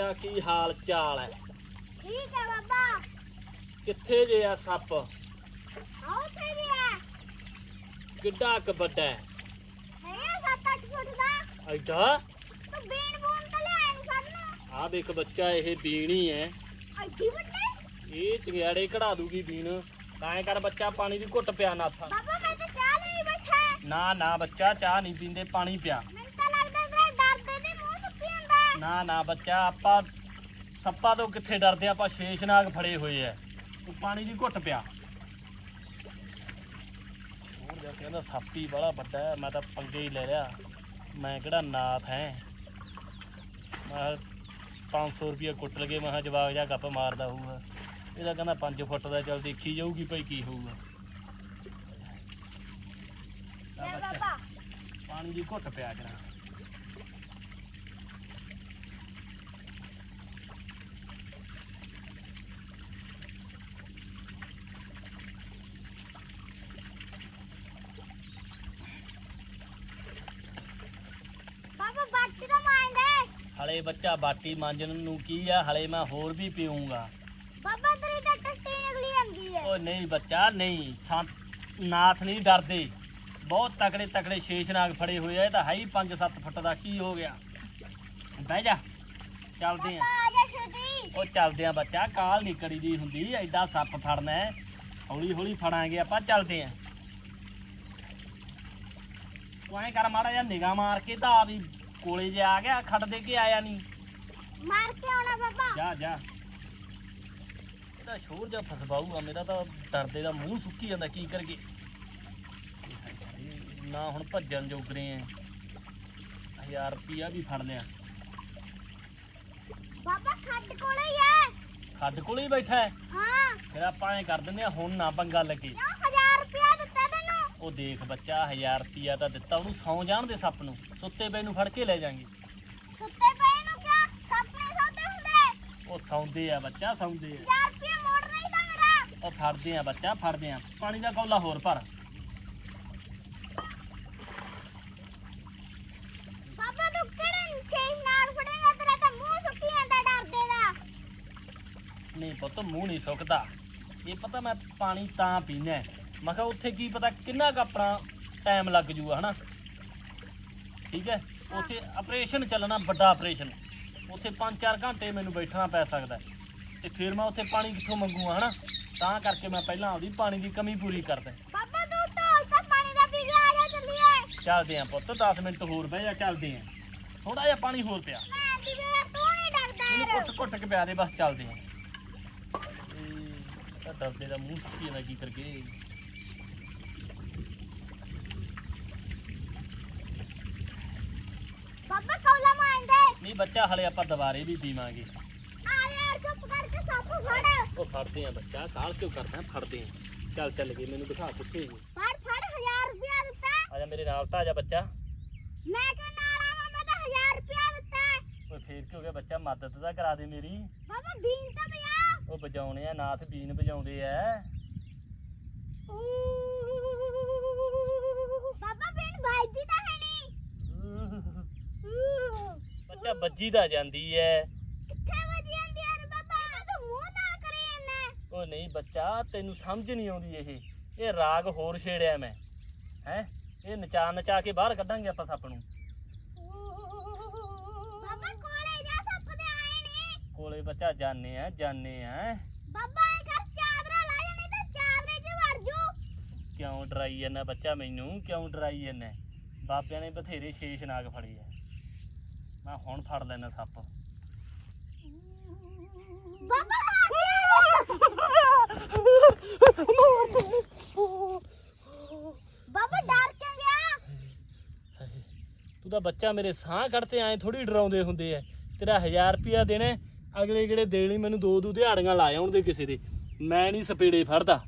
ਬੱਚਾ ਕੀ ਹਾਲ ਚਾਲ ਹੈ ਠੀਕ ਹੈ ਬਾਬਾ। ਕਿੱਥੇ ਜੇ ਆ ਸੱਪ? ਆਓ ਤੇ ਹੈ ਕਿੱਡਾ ਕੁ ਵੱਡਾ ਹੈ ਹੈ 7-8 ਫੁੱਟ ਦਾ। ਐਡਾ? ਤੂੰ ਬੀਨ ਬੂਨ ਤਾਂ ਲਿਆਇਆ ਨਹੀਂ ਸਾਨੂੰ। ਆ ਦੇਖ ਬੱਚਾ ਇਹ ਬੀਣੀ ਹੈ ਐਡੀ ਵੱਡੇ? ਇਹ ਚੰਗਿਆੜੇ ਕਢਾ ਦੂਗੀ ਬੀਣ। ਤਾਂ ਕਰ ਬੱਚਾ ਪਾਣੀ ਦੀ ਘੁੱਟ ਪਿਆ ਨਾਥਾ। ਬਾਬਾ ਮੈਂ ਤਾਂ ਚਾਹ ਲਈ ਬੈਠਾ। ਨਾ ਨਾ ਬੱਚਾ ਚਾਹ ਨਹੀਂ ਪੀਂਦੇ ਪਾਣੀ ਪਿਆ। ਨਾ ਨਾ ਬੱਚਾ ਆਪਾਂ ਸੱਪਾਂ ਤੋਂ ਕਿੱਥੇ ਡਰਦੇ ਆਪਾਂ ਸ਼ੇਸ਼ਨਾਗ ਫੜੇ ਹੋਏ ਐ ਤੂੰ ਪਾਣੀ ਦੀ ਘੁੱਟ ਪਿਆ। ਹੋਰ ਜਾ ਕਹਿੰਦਾ ਸੱਪ ਹੀ ਬੜਾ ਵੱਡਾ ਹੈ ਮੈਂ ਤਾਂ ਪੰਗੇ ਹੀ ਲੈ ਲਿਆ। ਮੈਂ ਕਿਹੜਾ ਨਾਥ ਹੈ? ਮੈਂ 500 ਰੁਪਏ ਕੁੱਟ ਲਗੇ। ਮੈਂ ਜਵਾਗ ਜਾ ਗੱਪ ਮਾਰਦਾ ਹੋਊਗਾ। ਇਹਦਾ ਕਹਿੰਦਾ 5 ਫੁੱਟ ਦਾ ਚੱਲ ਦੇਖੀ ਜਾਊਗੀ ਭਾਈ ਕੀ ਹੋਊਗਾ। ਪਾਣੀ ਦੀ ਘੁੱਟ ਪਿਆ ਕਰਾਂ ਬਾਬਾ ਬਾਟੀ ਦਾ ਮਾਇੰਦੇ ਹਲੇ ਬੱਚਾ ਬਾਟੀ ਮਾਂਜਣ ਨੂੰ ਕੀ ਆ ਹਲੇ ਮੈਂ ਹੋਰ ਵੀ ਪੀਊਂਗਾ। ਬਾਬਾ ਤੇਰੀ ਤਾਂ ਟੱਟੀ ਨਿਕਲੀ ਜਾਂਦੀ ਹੈ। ਓ ਨਹੀਂ ਬੱਚਾ ਨਹੀਂ ਸੰ- ਨਾਥ ਨਹੀਂ ਡਰਦੇ। ਬਹੁਤ ਤਕੜੇ ਤਕੜੇ ਸ਼ੇਸ਼ਨਾਗ ਫੜੇ ਹੋਏ ਆ ਇਹ ਤਾਂ ਹੈ ਹੀ 5-7 ਫੁੱਟ ਦਾ ਕੀ ਹੋ ਗਿਆ। ਬਹਿ ਜਾ ਚੱਲਦੇ ਆ। ਆ ਜਾ ਛੇਤੀ। ਉਹ ਚੱਲਦੇ ਆ ਬੱਚਾ ਕਾਲ ਨਹੀਂ ਕਰੀ ਦੀ ਹੁੰਦੀ ਐਡਾ ਸੱਪ ਫੜਨਾ ਹੈ। ਹੌਲੀ ਹੌਲੀ ਫੜਾਂਗੇ ਆਪਾਂ ਚੱਲਦੇ ਆ। ਐਂ ਕਰ ਮਾੜਾ ਜਿਹਾ ਨਿਗਾਹ ਮਾਰ ਕੇ ਤਾਂ ਆ ਵੀ ਕੋਲੇ ਜੇ ਆ ਗਿਆ ਖੜ ਦੇ ਕੇ ਆਇਆ ਨਹੀਂ ਮਾਰ ਕੇ ਆਉਣਾ ਬਾਬਾ। ਜਾ ਜਾ। ਇਹਦਾ ਸ਼ੋਰ ਜਿਹਾ ਫਸਵਾਊਗਾ ਮੇਰਾ ਤਾਂ ਡਰਦੇ ਦਾ ਮੂੰਹ ਸੁੱਕੀ ਜਾਂਦਾ ਕੀ ਕਰਗੇ ਨਾ ਹੁਣ ਭੱਜਣ ਜੋਗਰੇ ਐ। 1000 ਰੁਪਿਆ ਵੀ ਫੜ ਲਿਆ। ਬਾਬਾ ਖੱਡ ਕੋਲੇ ਹੀ ਹੈ ਖੱਡ ਕੋਲੇ ਹੀ ਬੈਠਾ ਹੈ ਹਾਂ। ਫਿਰ ਆਪਾਂ ਐ ਕਰ ਦਿੰਦੇ ਆ ਹੁਣ ਨਾ ਪੰਗਾ ਲੱਗੇ। ਕਿਉਂ 1000 ਰੁਪਇਆ ਦਿੱਤਾ ਤੈਨੂੰ ਉਹ ਦੇਖ ਬੱਚਾ 1000 ਰੁਪਿਆ ਤਾਂ ਦਿੱਤਾ ਉਹਨੂੰ ਸੌ ਜਾਣ ਦੇ ਸੱਪ ਨੂੰ। ਸੁੱਤੇ ਪਏ ਨੂੰ ਫੜ ਕੇ ਲੈ ਜਾਾਂਗੇ ਸੁੱਤੇ ਪਏ ਨੂੰ ਕਿਆ ਸੁਪਨੇ ਸੌਂਦੇ ਹੁੰਦੇ। ਉਹ ਸੌਂਦੇ ਆ ਬੱਚਾ ਸੌਂਦੇ ਆ। 1000 ਰੁਪਇਆ ਮੋੜ ਨਹੀਂ ਤਾਂ ਮੇਰਾ। ਉਹ ਫੜਦੇ ਆ ਬੱਚਾ ਫੜਦੇ ਆ। ਪਾਣੀ ਦਾ ਕੌਲਾ ਹੋਰ ਭਰ। ਬਾਬਾ ਤੂੰ ਕਿਹੜੇ ਛੇਜ ਨਾਲ ਫੜੇਗਾ ਤੇਰਾ ਤਾਂ ਮੂੰਹ ਸੁੱਕੀ ਜਾਂਦਾ ਡਰਦੇ ਦਾ। ਨਹੀਂ ਪੁੱਤ ਮੂੰਹ ਨਹੀਂ ਸੁੱਕਦਾ। ਇਹ ਪਤਾ ਮੈਂ ਪਾਣੀ ਤਾਂ ਪੀਣਾ। ਮੈਂ ਕਿਹਾ ਉੱਥੇ ਕੀ ਪਤਾ ਕਿੰਨਾ ਕੁ ਆਪਣਾ ਟਾਈਮ ਲੱਗ ਜੂਗਾ ਹਨਾ? ਠੀਕ ਹੈ? ਉੱਥੇ ਆਪਰੇਸ਼ਨ ਚੱਲਣਾ ਵੱਡਾ ਆਪਰੇਸ਼ਨ ਉੱਥੇ 5-4 ਘੰਟੇ ਮੈਨੂੰ ਬੈਠਣਾ ਪੈ ਸਕਦਾ ਹੈ। ਤੇ ਫਿਰ ਮੈਂ ਉੱਥੇ ਪਾਣੀ ਕਿੱਥੋਂ ਮੰਗੂਗਾ ਹਨਾ? ਤਾਂ ਕਰਕੇ ਮੈਂ ਪਹਿਲਾਂ ਆਪਦੀ ਪਾਣੀ ਦੀ ਕਮੀ ਪੂਰੀ ਕਰਦਾ ਬਾਬਾ ਤੂੰ ਢੋਲ ਤਾਂ ਪਾਣੀ ਦਾ ਪੀ ਕੇ ਆ ਜਾ ਚੱਲੀਏ ਚੱਲਦੇ ਆਂ ਪੁੱਤ 10 ਮਿੰਟ ਹੋਰ ਬਹਿ ਜਾ ਚੱਲਦੇ ਆਂ। ਥੋੜਾ ਜਿਹਾ ਪਾਣੀ ਹੋਰ ਪਿਆ। ਮੈਂ ਦੀ ਵੇ ਤੂੰ ਨਹੀਂ ਡਰਦਾ ਇਹਨੂੰ ਯਾਰ। ਘੁੱਟ ਘੁੱਟ ਕੇ ਪਿਆ ਦੇ ਬਸ ਚੱਲਦੇ ਆਂ। ਇਹ ਤਾਂ ਡਰਦੇ ਦਾ ਮੂੰਹ ਸੁੱਕੀ ਜਾਂਦਾ ਕੀ ਕਰਕੇ ਬਾਬਾ ਕੌਲਾ ਮਾਂਦੇ ਨਹੀਂ ਬੱਚਾ ਹਲੇ ਆਪਾਂ ਦੁਬਾਰੇ ਵੀ ਪੀਵਾਂਗੇ। ਆ ਯਾਰ ਚੁੱਪ ਕਰਕੇ ਸੱਪ ਫੜ। ਉਹ ਫੜਦੇ ਆ ਬੱਚਾ ਕਾਲ ਕਿਉਂ ਕਰਦਾ ਫੜਦੇ ਆ। ਚੱਲ ਚੱਲ ਗਏ ਮੈਨੂੰ ਦਿਖਾ ਕਿੱਥੇ ਜੀ ਫੜ ਫੜ 1000 ਰੁਪਇਆ ਦਿੱਤਾ। ਆ ਜਾ ਮੇਰੇ ਨਾਲ ਤਾਂ ਆ ਜਾ ਬੱਚਾ। ਮੈਂ ਕਿ ਨਾਲ ਆਵਾਂ ਮੈਂ ਤਾਂ 1000 ਰੁਪਇਆ ਦਿੱਤਾ। ਓਏ ਫੇਰ ਕੀ ਹੋ ਗਿਆ ਬੱਚਾ ਮਦਦ ਤਾਂ ਕਰਾ ਦੇ ਮੇਰੀ। ਬਾਬਾ ਬੀਨ ਤਾਂ ਪਿਆ। ਉਹ ਵਜਾਉਣੇ ਆ ਨਾਥ ਬੀਨ ਵਜਾਉਂਦੇ ਆ। ਵੱਜੀ ਤਾਂ ਜਾਂਦੀ ਐ। ਕਿੱਥੇ ਵੱਜੀ ਜਾਂਦੀ ਯਾਰ ਬਾਬਾ? ਇਹ ਤਾਂ ਮੂੰਹ ਨਾਲ ਕਰੀ ਜਾਂਦਾ ਉਹ ਨਹੀਂ ਬੱਚਾ ਤੈਨੂੰ ਸਮਝ ਨਹੀਂ ਆਉਂਦੀ ਇਹ। ਇਹ ਰਾਗ ਹੋਰ ਛੇੜਿਆ ਮੈਂ। ਹੈ? ਇਹ ਨਚਾ ਨਚਾ ਕੇ ਬਾਹਰ ਕੱਢਾਂਗੇ ਆਪਾਂ ਸੱਪ ਨੂੰ। ਬਾਬਾ ਕੋਲੇ ਜਾ ਸੱਪ ਦੇ ਆਏ ਨੇ। ਕੋਲੇ ਬੱਚਾ ਜਾਣੇ ਆ ਜਾਣੇ ਆ। ਬਾਬਾ ਇਹ ਕਰ ਚਾਦਰਾ ਲਾ ਜਾਣੀ ਤਾਂ ਚਾਦਰੇ 'ਚ ਵੜ ਜੂ। ਕਿਉਂ ਡਰਾਈ ਜਾਂਦਾ ਬੱਚਾ ਮੈਨੂੰ? ਕਿਉਂ ਡਰਾਈ ਜਾਂਦਾ ਬਾਬਿਆਂ ਨੇ ਬਥੇਰੇ ਸ਼ੇਸ਼ ਨਾਗ ਫੜੇ ਆ। ਮੈਂ ਹੁਣ ਫੜ ਲੈਣਾ ਸੱਪ। ਬਾਬਾ ਬਾਬਾ ਡਰ ਕਿਉਂ ਗਿਆ? ਤੂੰ ਤਾਂ ਬੱਚਾ ਮੇਰੇ ਸਾਹ ਕੱਢਤੇ ਐ ਥੋੜੀ ਡਰਾਉਂਦੇ ਹੁੰਦੇ ਐ। ਤੇਰਾ 1000 ਰੁਪਿਆ ਦੇਣਾ ਅਗਲੇ ਜਿਹੜੇ ਦੇਣੀ ਮੈਨੂੰ ਦੋ ਦੋ ਦਿਹਾੜੀਆਂ ਲਾ ਆਉਣ ਦੇ ਕਿਸੇ ਦੇ। ਮੈਂ ਨਹੀਂ ਸਪੇੜੇ ਫੜਦਾ।